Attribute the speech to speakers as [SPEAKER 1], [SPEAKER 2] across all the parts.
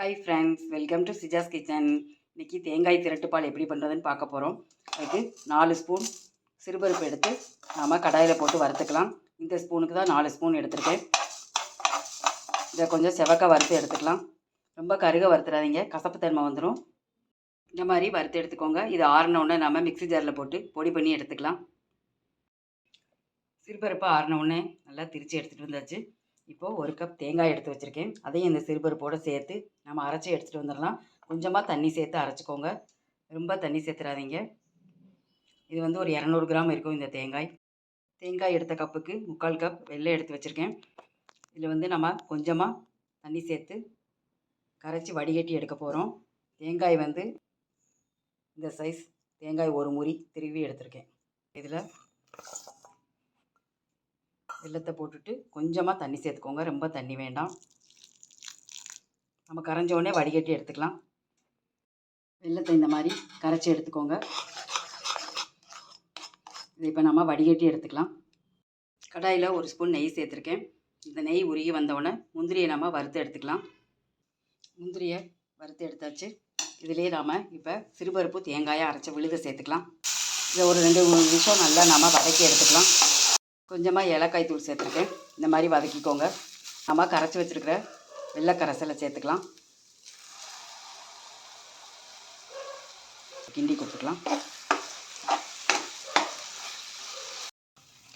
[SPEAKER 1] Hi friends welcome to Sija's kitchen இன்றைக்கி தேங்காய் திரட்டுப்பால் எப்படி பண்ணுறதுன்னு பார்க்க போகிறோம் அதுக்கு நாலு ஸ்பூன் சிறுபருப்பு எடுத்து நாம் கடாயில் போட்டு வறுத்துக்கலாம். இந்த ஸ்பூனுக்கு தான் நாலு ஸ்பூன் எடுத்துருக்கேன். இதை கொஞ்சம் செவக்க வறுத்து எடுத்துக்கலாம். ரொம்ப கருக வறுத்துறாதீங்க. கசப்பு தன்மை வந்துடும் இந்த மாதிரி வறுத்து எடுத்துக்கோங்க. இது ஆறினவுடனே நம்ம மிக்ஸி ஜாரில் போட்டு பொடி பண்ணி எடுத்துக்கலாம். சிறுபருப்பு ஆறினவுடனே நல்லா திரித்து எடுத்துகிட்டு வந்தாச்சு. இப்போது ஒரு கப் தேங்காய் எடுத்து வச்சுருக்கேன். அதையும் இந்த சிறுபருப்போடு சேர்த்து நம்ம அரைச்சி எடுத்துகிட்டு வந்துடலாம். கொஞ்சமாக தண்ணி சேர்த்து அரைச்சிக்கோங்க. ரொம்ப தண்ணி சேர்த்துறாதீங்க. இது வந்து ஒரு இரநூறு கிராம் இருக்கும் இந்த தேங்காய். தேங்காய் எடுத்த கப்புக்கு முக்கால் கப் வெள்ளை எடுத்து வச்சுருக்கேன். இதில் வந்து நம்ம கொஞ்சமாக தண்ணி சேர்த்து கரைச்சி வடிகட்டி எடுக்க போகிறோம் தேங்காய் வந்து இந்த சைஸ் தேங்காய் ஒரு முறி திருவி எடுத்திருக்கேன். இதில் வெள்ளத்தை போட்டுட்டு கொஞ்சமாக தண்ணி சேர்த்துக்கோங்க. ரொம்ப தண்ணி வேண்டாம். நம்ம கரைஞ்ச உடனே வடிகட்டி எடுத்துக்கலாம். வெள்ளத்தை இந்த மாதிரி கரைச்சி எடுத்துக்கோங்க. இதை இப்போ நம்ம வடிகட்டி எடுத்துக்கலாம். கடாயில் ஒரு ஸ்பூன் நெய் சேர்த்துருக்கேன். இந்த நெய் உருகி வந்தவுடனே முந்திரியை நம்ம வறுத்து எடுத்துக்கலாம். முந்திரியை வறுத்து எடுத்தாச்சு. இதிலே நாம் இப்போ சிறுபருப்பு தேங்காயை அரைச்ச விழுத சேர்த்துக்கலாம். இதை ஒரு ரெண்டு மூணு நிமிஷம் நல்லா நம்ம வதக்கி எடுத்துக்கலாம். கொஞ்சமாக ஏலக்காய் தூள் சேர்த்துருக்கேன். இந்த மாதிரி வதக்கிக்கோங்க. நம்ம கரைச்சி வச்சுருக்கிற வெள்ளக்கரைசலை சேர்த்துக்கலாம். கிண்டி கொடுத்துக்கலாம்.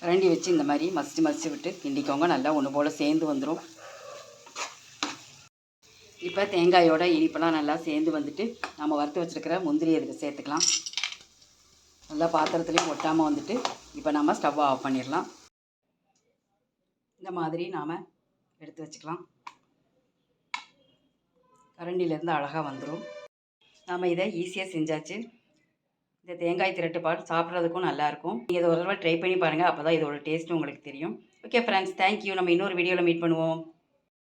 [SPEAKER 1] கரண்டி வச்சு இந்த மாதிரி மசிச்சு மசிச்சு விட்டு கிண்டிக்கோங்க. நல்லா ஒன்று போல் சேர்ந்து வந்துடும் இப்போ தேங்காயோட இனிப்பெல்லாம் நல்லா சேர்ந்து வந்துட்டு நம்ம வறுத்து வச்சுருக்கிற முந்திரி இதுக்கு சேர்த்துக்கலாம். நல்லா பாத்திரத்துலேயும் ஒட்டாமல் வந்துட்டு இப்போ நம்ம ஸ்டவ் ஆஃப் பண்ணிடலாம். இந்த மாதிரி நாம் எடுத்து வச்சுக்கலாம். கரண்டிலேருந்து அழகாக வந்துடும் நாம் இதை ஈஸியாக செஞ்சாச்சு. இந்த தேங்காய் திரட்டு பால் சாப்பிட்றதுக்கும் நல்லாயிருக்கும் நீங்கள் இதை ஒரு தடவை ட்ரை பண்ணி பாருங்கள் அப்போ தான் இதோட டேஸ்ட்டு உங்களுக்கு தெரியும். ஓகே ஃப்ரெண்ட்ஸ் தேங்க்யூ நம்ம இன்னொரு வீடியோவில் மீட் பண்ணுவோம்.